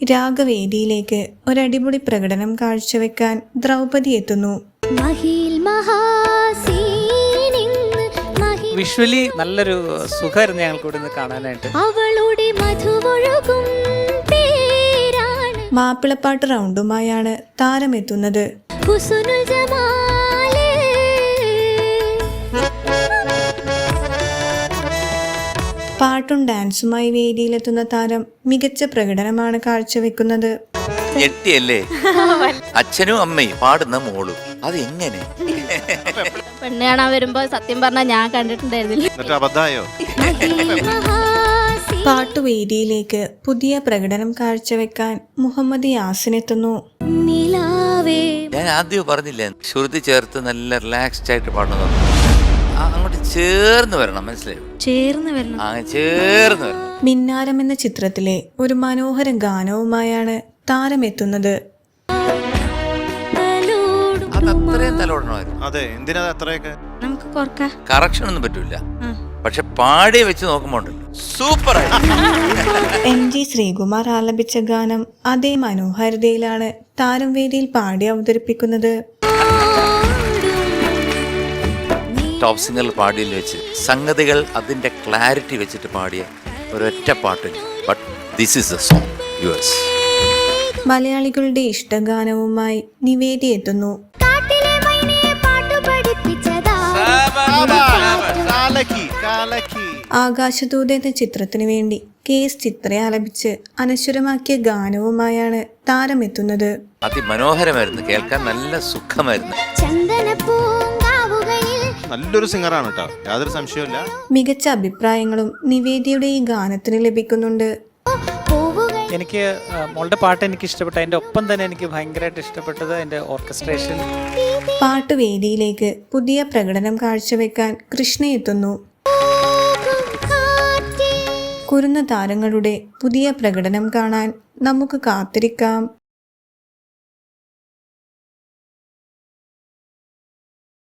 രാഗവേദിയിലേക്ക് ഒരടിപൊളി പ്രകടനം കാഴ്ചവെക്കാൻ ദ്രൗപദി എത്തുന്നു. മഹിൽ മഹാസീനിന്ന് മഹി വിഷ്വലി നല്ലൊരു സുഖമായിരുന്നു ഞങ്ങൾക്ക് ഇവിടെ നിന്ന് കാണാനായിട്ട്. അവളുടെ മധുവൊഴുകും മാപ്പിളപ്പാട്ട് റൗണ്ടുമായാണ് താരമെത്തുന്നത്. ഹുസ്നുൽ പാട്ടും ഡാൻസുമായി വേദിയിലെത്തുന്ന താരം മികച്ച പ്രകടനമാണ് കാഴ്ചവെക്കുന്നത്. ഞെട്ടിയല്ലേ? അച്ഛനും അമ്മയും പാടുന്ന മോളും. അത് എങ്ങനെ പെണ്ണ് കാണാൻ വരുമ്പോ സത്യം പറഞ്ഞാൽ ഞാൻ കണ്ടിട്ടുണ്ടായിരുന്നില്ല. പാട്ടുവേദിയിലേക്ക് പുതിയ പ്രകടനം കാഴ്ചവെക്കാൻ മുഹമ്മദ് യാസിൻ എത്തുന്നു നിലാവേ. ഞാൻ ആദ്യം പറഞ്ഞില്ലേ ശ്രുതി ചേർത്ത് നല്ല റിലാക്സ്ഡ് ആയിട്ട് പാടുന്നത് അങ്ങോട്ട് ചേർന്ന് വരണം മനസ്സിലായോ? ചേർന്ന് വരണം. ആ ചേർന്ന് വരണം. മിന്നാരം എന്ന ചിത്രത്തിലെ ഒരു മനോഹര ഗാനവുമായാണ് താരമെത്തുന്നത്. അത് അത്രയും തലോടണമായിരുന്നു. അതെ എന്തിനാ അത്രയൊക്കെ? നമുക്ക് കൊറക്ക. കറക്ഷൻ ഒന്നും പറ്റൂല. പക്ഷെ പാടി വെച്ച് നോക്കുമ്പോ ഉണ്ടല്ലോ സൂപ്പർ എം ജി ശ്രീകുമാർ ആലപിച്ച ഗാനം അതേ മനോഹാരിതയിലാണ് താരം വേദിയിൽ പാടി അവതരിപ്പിക്കുന്നത്. ടോപ്പ് സിംഗർ പാടിയിൽ വെച്ച് സംഗതികൾ അതിന്റെ ക്ലാരിറ്റി വെച്ചിട്ട് പാടിയ ഒരൊറ്റ പാട്ടില്ല but this is the song yours മലയാളികളുടെ ഇഷ്ടഗാനവുമായി നിവേദി എത്തുന്നു. കാട്ടിലെ മൈനയെ പാട്ടു പഠിപ്പിച്ചതാ. കാലക്കി കാലക്കി ആകാശദൂത എന്ന ചിത്രത്തിനു വേണ്ടി കെ എസ് ചിത്രയെ ആലപിച്ച് അനശ്വരമാക്കിയ ഗാനവുമായാണ് താരമെത്തുന്നത്. അതിമനോഹരമായിരുന്നു. കേൾക്കാൻ നല്ല സുഖമായിരുന്നു. നല്ലൊരു സിംഗറാണ് കേട്ടോ. യാതൊരു സംശയമില്ല മികച്ച അഭിപ്രായങ്ങളും നിവേദിയുടെ ഈ ഗാനത്തിന് ലഭിക്കുന്നുണ്ട്. എനിക്ക് മോളുടെ പാട്ട് എനിക്ക് ഇഷ്ടപ്പെട്ടു. അതിന്റെ ഒപ്പം തന്നെ എനിക്ക് ഭയങ്കരമായിട്ട് ഇഷ്ടപ്പെട്ടത് അതിന്റെ ഓർക്കസ്ട്രേഷൻ. പാട്ട് വേദിയിലേക്ക് പുതിയ പ്രകടനം കാഴ്ചവെക്കാൻ കൃഷ്ണ എത്തുന്നു. കുരുന്ന താരങ്ങളുടെ പുതിയ പ്രകടനം കാണാൻ നമുക്ക് കാത്തിരിക്കാം.